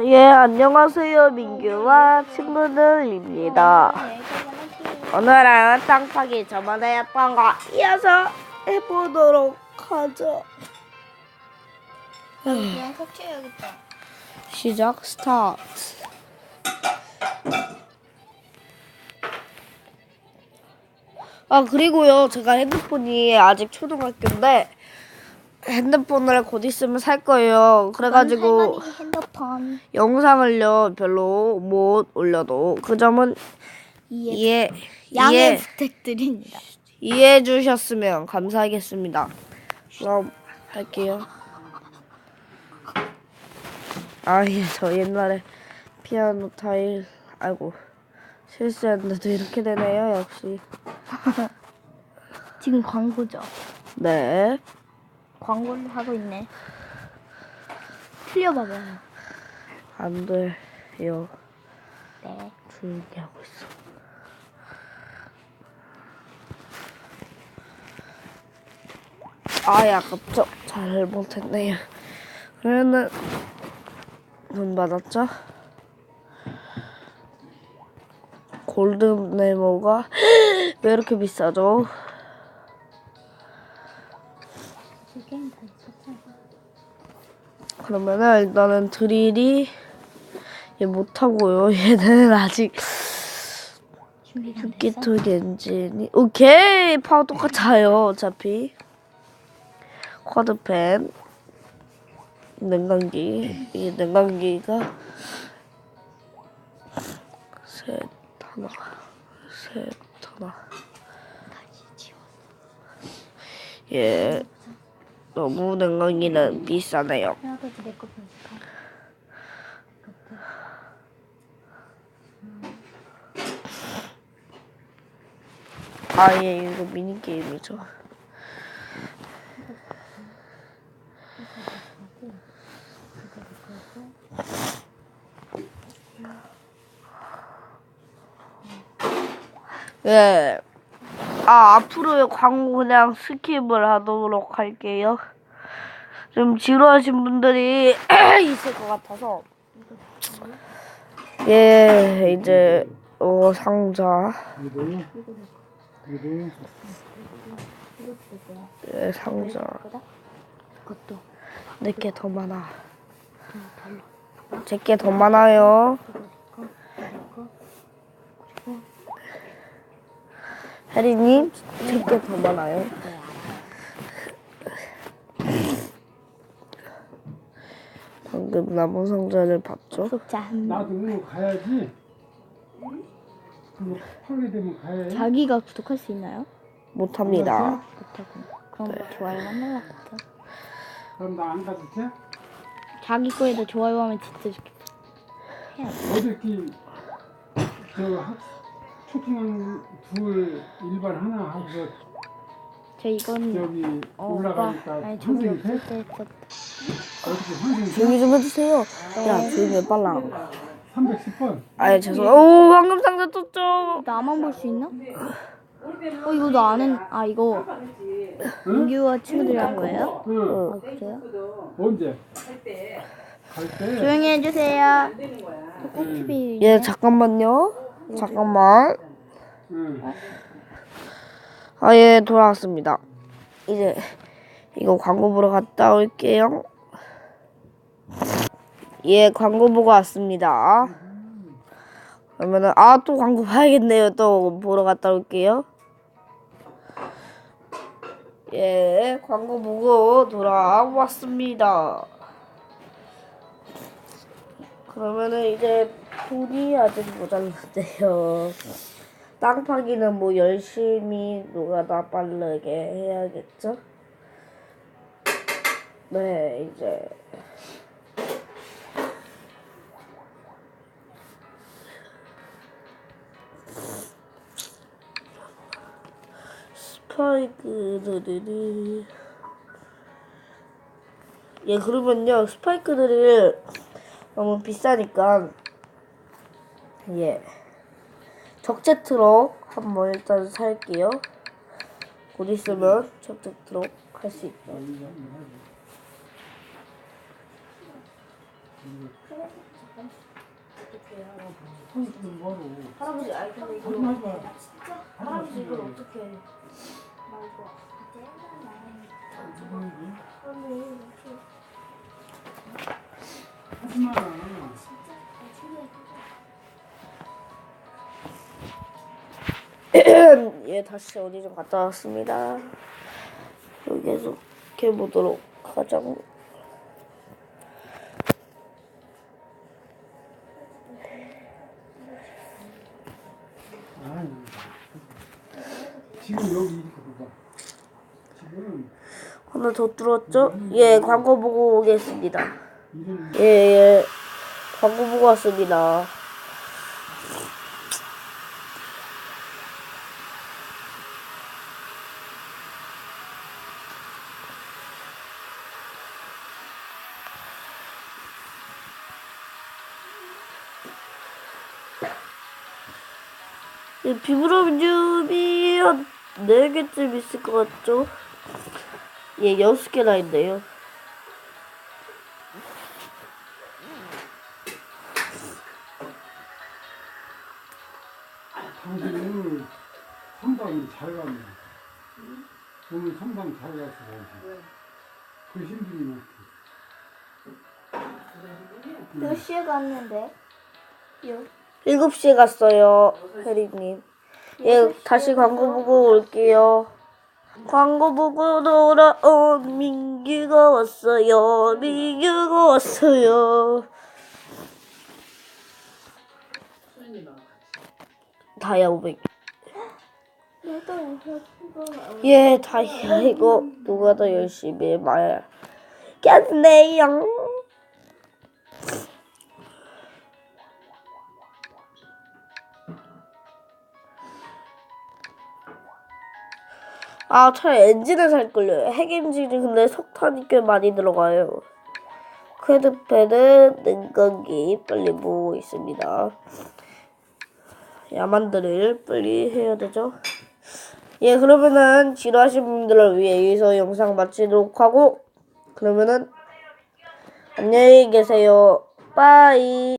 예, 안녕하세요. 민규와 친구들입니다. 오늘은 땅파기 저번에 했던 거 이어서 해보도록 하죠. 그냥 삭제해야겠다. 시작 스타트. 아 그리고요 제가 핸드폰이 아직 초등학교인데 핸드폰을 곧 있으면 살 거예요. 그래가지고 할머니 핸드폰 영상을요 별로 못 올려도 그 점은 이해 이해 양해 이해 부탁드립니다. 이해해 주셨으면 감사하겠습니다. 그럼 할게요. 아, 예, 저 옛날에 피아노 타일, 아이고, 실수했는데도 이렇게 되네요, 역시. 지금 광고죠. 네. 광고를 하고 있네. 틀려봐봐요. 안 돼요. 네. 조용히 하고 있어. 아, 야, 아깝죠? 잘 못했네요. 그러면은, 돈 받았죠? 골든 네모가 왜 이렇게 비싸죠? 그러면은 일단은 드릴이 얘 못하고요. 얘는 아직 준비가 안 됐어? 기토 엔진이. 오케이! 파워 똑같아요 어차피. 쿼드펜 냉각기. 이 냉각기가 셋 하나 셋 하나. 다시 지워. 예 너무 냉각기는 비싸네요 하나까지 내거 보니까. 아예 이거 미니 게임이죠 예. 아, 앞으로의 광고 그냥 스킵을 하도록 할게요. 좀 지루하신 분들이 있을 것 같아서. 예, 이제, 어, 상자. 예, 상자. 그것도 내게 더 많아. 제게 더 많아요. 혜리님, 제게 더 많아요. 방금 남은 상자를 봤죠? 한 명. 나도 가야지. 그거 하게 되면 가야지. 자기가 구독할 수 있나요? 못합니다. 못하고. 그럼 좋아요만 눌러볼게요. 그럼 나 안 가도 돼? 자기 거에도 좋아요 하면 진짜 좋겠다. 어저께 저 학, 초등학 둘 일반 하나 하고서 저 이건 여기 어, 올라가니까 오빠. 아니 저기 선생님 돼? 없을 때 했었다. 어떻게 선생님 돼? 조용히 좀 해주세요. 야, 조용히 해, 빨라. 310번. 아예 죄송. 오, 방금 상자 떴죠? 나만 볼 수 있나? 어 이거 나 아는 아 이거 민규와 친구들이랑 거예요? 응. 아 그래요? 언제? 갈 때. 조용히 해주세요. 꼭 예, 잠깐만요. 잠깐만. 응. 아, 예, 돌아왔습니다. 이제 이거 광고 보러 갔다 올게요. 예, 광고 보고 왔습니다. 그러면은 아, 또 광고 봐야겠네요. 또 보러 갔다 올게요. 예, 광고 보고 돌아왔습니다. 그러면은 이제 돈이 아직 모자란데요. 땅 파기는 뭐 열심히 누가 다 빠르게 해야겠죠? 네, 이제. 스파이크들이. 예 그러면요 스파이크들이 너무 비싸니까. 예 적재 트럭 한번 일단 살게요. 곧 있으면 적재 트럭 할 수 있죠. 멀어. 할아버지 아이 근데 하지 이거. 할아버지 이걸 어떻게 해? 하지 마. 예, 다시 어디 좀 갔다 왔습니다. 여기에서 이렇게 보도록 하자고. 지금 여기. 지금 하나 더 뚫었죠? 예, 광고 보고 오겠습니다. 예, 예. 광고 보고 왔습니다. 비브럼듐이 한 4개쯤 있을 것 같죠? 예, 6개나 있네요. 당신은 삼방이 잘 갔네. 오늘 삼방 잘 갔어. 그 힘들이 많지. 몇 시에 갔는데? 요. 7시에 갔어요, 혜리님. 예, 다시 광고 보고 올게요. 광고 보고 돌아온 민규가 왔어요. 민규가 왔어요. 다이아 500. 예, 다이아 이거 누가 더 열심히 말겠네요. 아, 차라리 엔진을 살걸요. 핵 엔진이 근데 석탄이 꽤 많이 들어가요. 퀘드패는 냉각기 빨리 모으고 있습니다. 야만들을 빨리 해야 되죠. 예, 그러면은 지루하신 분들을 위해 여기서 영상 마치도록 하고 그러면은 안녕히 계세요. 빠이.